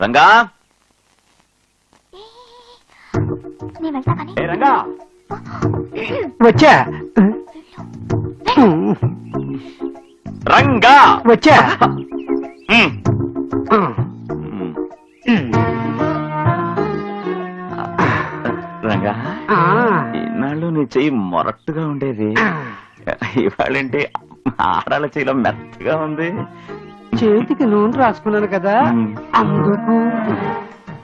రంగా? నేను వెళ్తా కానీ ఏ రంగా? వచ్చా? రంగా! వచ్చా? ఉమ్, ఉమ్. రంగా ఇన్నాళ్ళు నీ చెయ్యి మొరట్టుగా ఉండేది. ఇవాళంటే ఆడాల చెయ్యిలో మెత్తగా ఉంది. చేతికి నూనె రాసుకున్నాను కదా. అందుకు.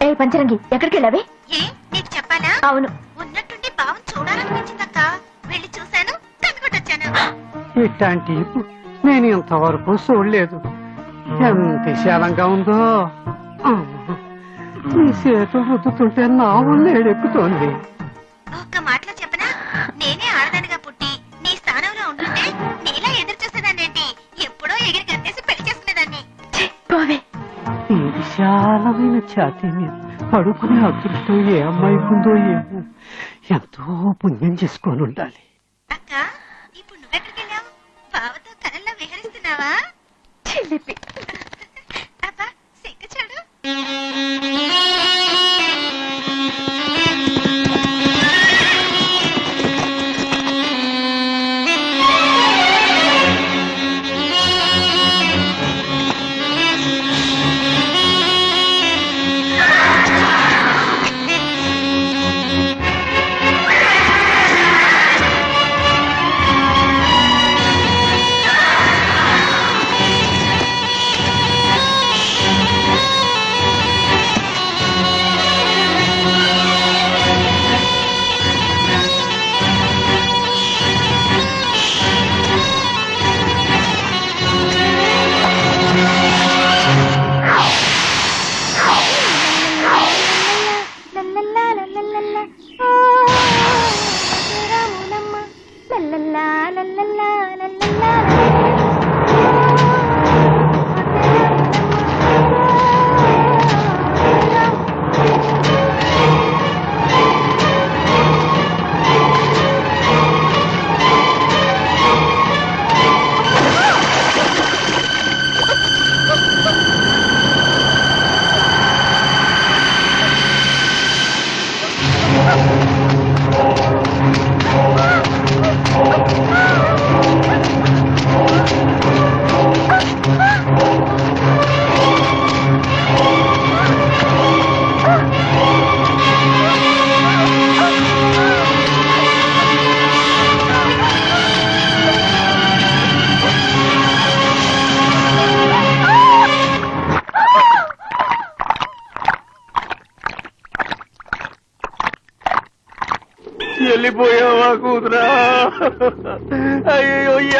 ఏ పంచరంగి ఎక్కడికి వెళ్ళావే? ఏ నీకు చెప్పాలా? అవును. ఉన్నట్టుండి భావం చూడాలనిపించిందక్క వెళ్ళి చూశాను కనుగొట్టొచ్చాను ఇట్లాంటి నేను ఇంతవరకు చూడలేదు. ఎంత విశాలంగా ఉందో. ఈ చేతు రుద్దుతుంటే నా ఏడెక్కుతోంది విశాలమైన ఛాతీ మీద పడుకునే అదృష్టం ఏ అమ్మాయికి ఉందో ఏమో ఎంతో పుణ్యం చేసుకొని ఉండాలి. అక్క ఇప్పుడు నువ్వెక్కడికి వెళ్ళావు బావతో కలల్లో విహరిస్తున్నావా? చిల్లిపి. అబ్బా సిగ్గు చూడు.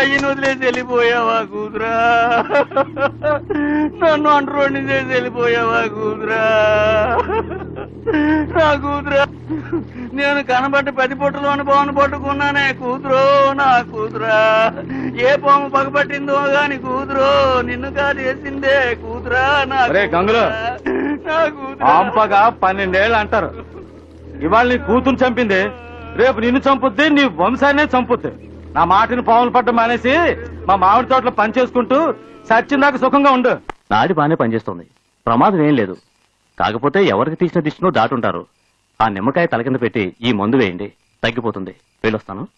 అయ్యను వదిలేసి వెళ్ళిపోయావా కూతురా? నన్ను అంటరోని చేసి వెళ్ళిపోయావా కూతురా? నా కూతురా. నేను కనబడ్డ పది పొట్టులోని పావును పట్టుకున్నానే కూతురు నా కూతురా. ఏ పాము పగపట్టిందో గాని కూతురు నిన్ను కాదు వేసిందే కూతురా నా గంగులు. నా కూతురా. పన్నెండేళ్ళు అంటారు. ఇవాళ నీ కూతురు చంపింది రేపు నిన్ను చంపుద్ది నీ వంశాన్నే చంపుద్ది. నా మాటిని పాములు పడ్డం మానేసి మా మామిడి తోటలో పని చేసుకుంటూ సచ్చిందాక సుఖంగా ఉండు. నాడి బానే పనిచేస్తుంది. ప్రమాదం ఏం లేదు. కాకపోతే ఎవరికి తీసిన దిష్టినో దాటుంటారు. ఆ నిమ్మకాయ తల కింద పెట్టి ఈ మందు వేయండి. తగ్గిపోతుంది. వెళ్ళొస్తాను.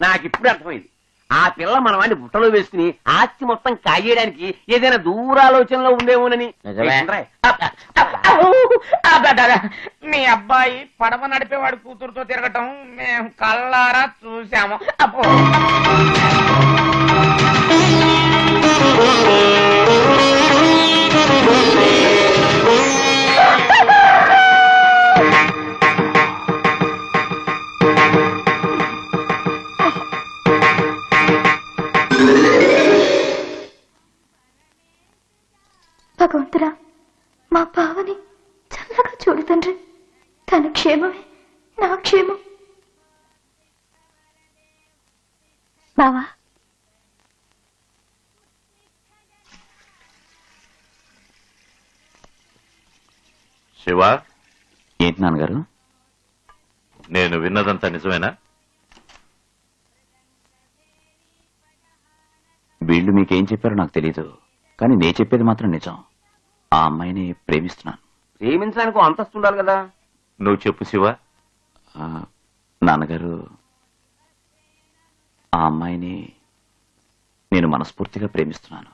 నాకు ఇప్పుడు అర్థమైంది. ఆ పిల్ల మన వాడిని బుట్టలో వేసుకుని ఆస్తి మొత్తం కాయేయడానికి ఏదైనా దూరాలోచనలో ఉందేమోనని నిజమే. మీ అబ్బాయి పడవ నడిపేవాడి కూతురుతో తిరగటం మేము కళ్ళారా చూసాము అబ్బో. మా బావని చల్లగా చూడు తండ్రి. తన క్షేమమే నా క్షేమం. బావా. శివ? ఏంటి నాన్నగారు? నేను విన్నదంతా నిజమేనా? వీళ్ళు మీకేం చెప్పారో నాకు తెలీదు. కానీ నేను చెప్పేది మాత్రం నిజం. ఆ అమ్మాయిని ప్రేమిస్తున్నాను. ప్రేమించడానికి ఓ అంతస్తు ఉండాలి కదా? నువ్వు చెప్పు శివ. నాన్నగారు ఆ అమ్మాయిని నేను మనస్ఫూర్తిగా ప్రేమిస్తున్నాను.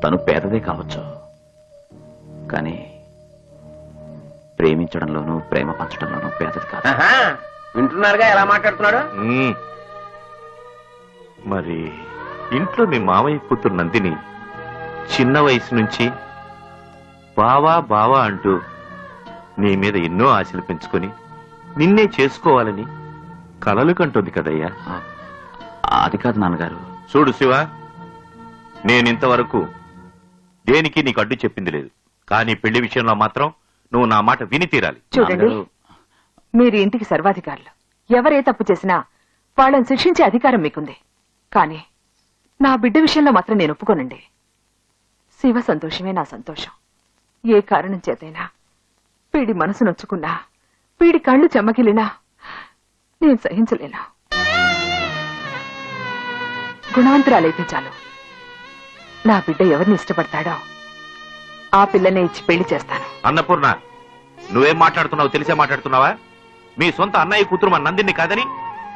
తను పేదదే కావచ్చు. కానీ ప్రేమించడంలోనూ ప్రేమ పంచడంలోనూ పేదది కాదు. ఆహా, వింటున్నారుగా ఎలా మాట్లాడుతున్నాడు? మ్మ్. మరి ఇంట్లో మీ మామయ్య కూతురు నందిని చిన్న వయసు నుంచి బావా బావా అంటూ నీ మీద ఎన్నో ఆశలు పెంచుకొని నిన్నే చేసుకోవాలని కలలు కంటోంది కదయ్యా. అది కాదు నాన్నగారు. చూడు శివ నేనింతవరకు దేనికి నీకు అడ్డు చెప్పింది లేదు. కానీ పెళ్ళి విషయంలో మాత్రం నువ్వు నా మాట విని తీరాలి. చూడండి నాన్నగారు, మీరు ఇంటికి సర్వాధికారులు. ఎవరే తప్పు చేసినా వాళ్ళని శిక్షించే అధికారం మీకుంది. కానీ నా బిడ్డ విషయంలో మాత్రం నేను ఒప్పుకోనండి. శివ సంతోషమే నా సంతోషం. ఏ కారణం చేతైనా. వీడి మనసు నొచ్చుకున్నా వీడి కళ్ళు చెమ్మగిలినా నేను సహించలేను. గుణవంతురాలైతే చాలు నా బిడ్డ ఎవరిని ఇష్టపడతాడో ఆ పిల్లనే ఇచ్చి పెళ్ళి చేస్తాను. అన్నపూర్ణ నువ్వేం మాట్లాడుతున్నావు తెలిసే మాట్లాడుతున్నావా? మీ సొంత అన్నయ్య కూతురు మన నందిని కాదని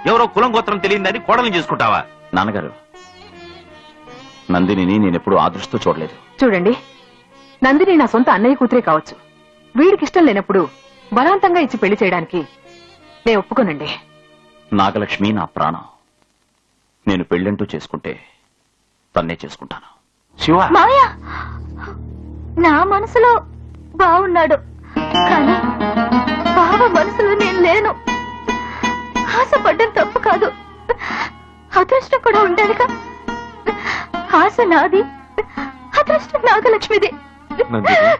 ఎవరో కులం గోత్రం తెలియదని కోడలు చేసుకుంటావా? నాన్నగారు నందినిని నేనెప్పుడు ఆ దృష్టితో చూడలేదు. చూడండి నందిని నా సొంత అన్నయ్య కూతురే కావచ్చు. వీడికి ఇష్టం లేనప్పుడు బలవంతంగా ఇచ్చి పెళ్ళి చేయడానికి నేను ఒప్పుకోనండి. నాగలక్ష్మి నా ప్రాణం. నేను పెళ్ళంటూ చేసుకుంటే తన్నే చేసుకుంటాను. శివ! మావయ్య! నా మనసులో బాగున్నాడు కానీ బావ మనసులో నేను లేను. ఆశపడ్డం తప్పు కాదు. అదృష్టం కూడా ఉండాలిగా. ఆశ నాది. అదృష్టం నాగలక్ష్మిది. నందిని.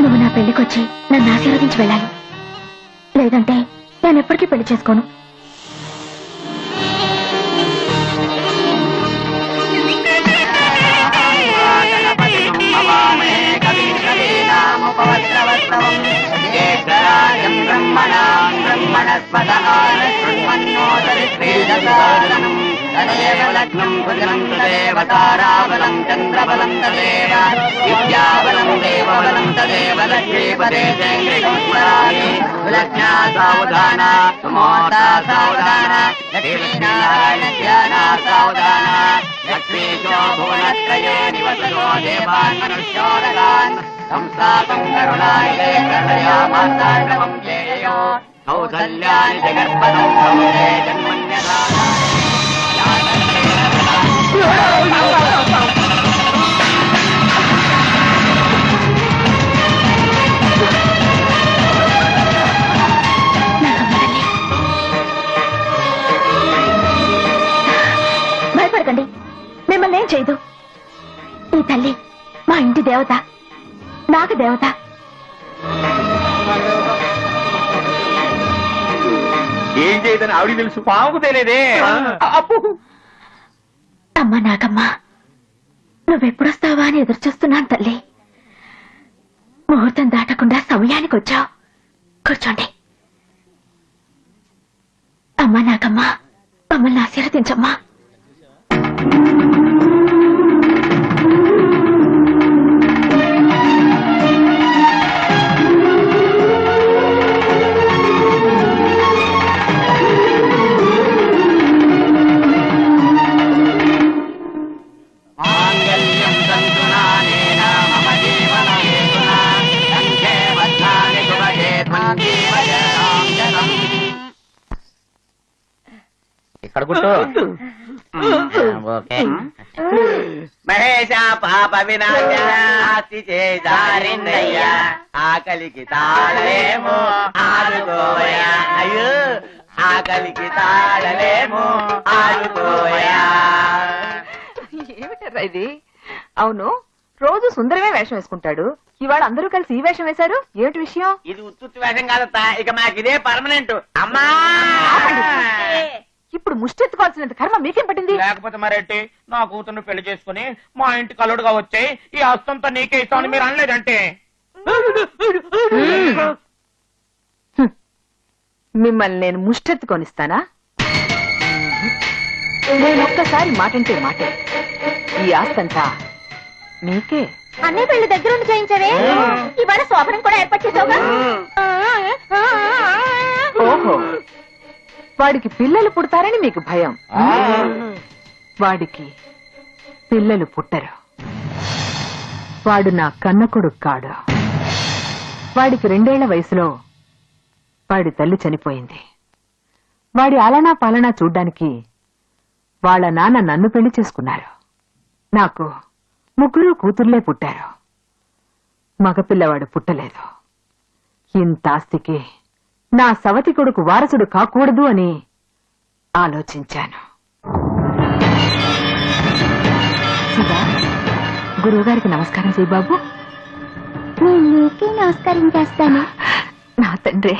నువ్వు నా పెళ్ళికొచ్చి నన్ను ఆశీర్వదించి వెళ్ళాలి లేదంటే నేను ఎప్పటికీ పెళ్ళి చేసుకోను లగ్నం భుజనం దేవతారాబలం చంద్రబలం తదేవ విద్యాబలం దేవబలం తదేవ లక్ష్మీపదే స్మరామి లక్ష్మా సావధాన సుమోత సావధాన లక్ష్మీనారాయణ ధ్యాన సావధాన లక్ష్మీశో భువనత్రయే నివసో దేవాన్ మనుష్యోరగాన్ సంస్థాపం కరుణాయ కరుణయామాసాక్రమం కౌసల్యాని జగర్పదం సౌదే జన్మన్యదానాయ భయపడకండి. మిమ్మల్ని ఏం చేయదు. ఈ తల్లి మా ఇంటి దేవత నాకు దేవత. ఏం చేయదని ఆవిడ తెలుసు. పావుకు తెలియదే అమ్మ నాకమ్మ నువ్వెప్పుడొస్తావా అని ఎదురు చూస్తున్నాను తల్లి. ముహూర్తం దాటకుండా సమయానికి వచ్చావు. కూర్చోండి. అమ్మ నాకమ్మ మమ్మల్ని ఆశీర్వదించమ్మా. గుట్టు ఓకే. మహేష పాప వినాశి చేసారిందయ్య ఆకలికి తాళలేము ఆడుకోయా అయ్యో ఆకలికి తాళలేము ఆడుకోయా ఏమిటారా ఇది? అవును రోజు సుందరమే వేషం వేసుకుంటాడు. ఇవాళ అందరూ కలిసి ఈ వేషం వేశారు? ఏమిటి విషయం? ఇది ఉత్తుత్తి వేషం కాదత్తా. ఇక మాకు ఇదే పర్మనెంట్. అమ్మా! ఇప్పుడు ముష్టెత్తుకోవాల్సినంత కర్మ మీకేం పట్టింది? లేకపోతే మరేంటి? నా కూతుర్ని పెళ్ళి చేసుకుని మా ఇంటి కల్లుడుగా వచ్చాయి ఈ హస్తంతో నీకే ఇస్తామని మీరు అనలేదంటే. మిమ్మల్ని నేను ముష్టెత్తుకొనిస్తానా? నేను ఒక్కసారి మాటంటే మాటే. ఈ ఆస్తంతా మీకే. అన్నయ్య పెళ్ళి దగ్గరుండి చేయించవే. ఇవాళ శోభనం కూడా ఏర్పాటు చేసావుగా. ఓహో. వాడికి పిల్లలు పుడతారని మీకు భయం. వాడికి పిల్లలు పుట్టరు. వాడు నా కన్న కొడుకు కాడు. వాడికి రెండేళ్ళ వయసులో వాడి తల్లి చనిపోయింది. వాడి ఆలనా పాలనా చూడ్డానికి వాళ్ళ నాన్న నన్ను పెళ్ళి చేసుకున్నారు. నాకు ముగ్గురు కూతుర్లే పుట్టారు. మగపిల్లవాడు పుట్టలేదు. ఇంత ఆస్తికి నా సవతి కొడుకు వారసుడు కాకూడదు అని ఆలోచించాను. గురువుగారికి నమస్కారం చేయి బాబు. నేను నీకే నమస్కారం చేస్తాను. నా తండ్రి.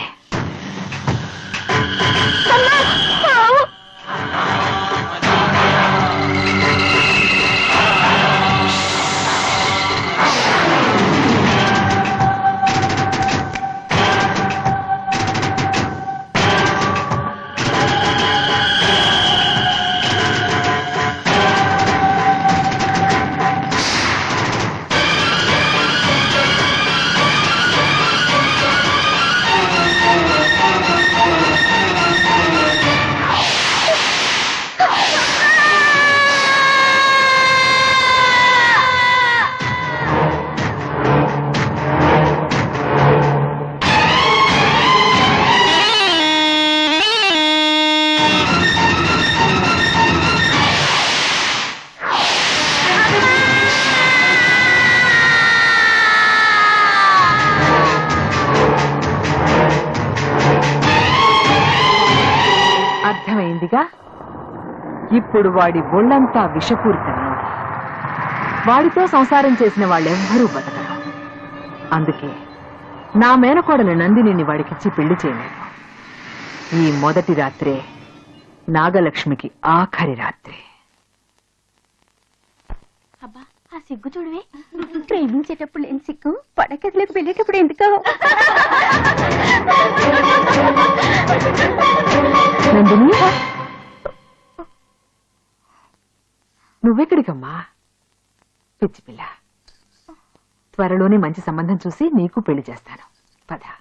అర్థమైందిగా ఇప్పుడు వాడి ఒళ్ళంతా విషపూరితమైంది వాడితో సంసారం చేసిన వాళ్ళెవ్వరూ బతకరు. అందుకే నా మేనకోడలు నందిని వాడికిచ్చి పెళ్ళి చేయలేదు. ఈ మొదటి రాత్రే నాగలక్ష్మికి ఆఖరి రాత్రి అబ్బా ఆ సిగ్గు చూడవే. ప్రేమించేటప్పుడు లేని సిగ్గు పడకదిలోకి వెళ్ళేటప్పుడు ఎందుకు. నందిని? నువ్వెక్కడికమ్మా? పిచ్చి పిల్ల. త్వరలోనే మంచి సంబంధం చూసి నీకు పెళ్ళి చేస్తాను. పదా.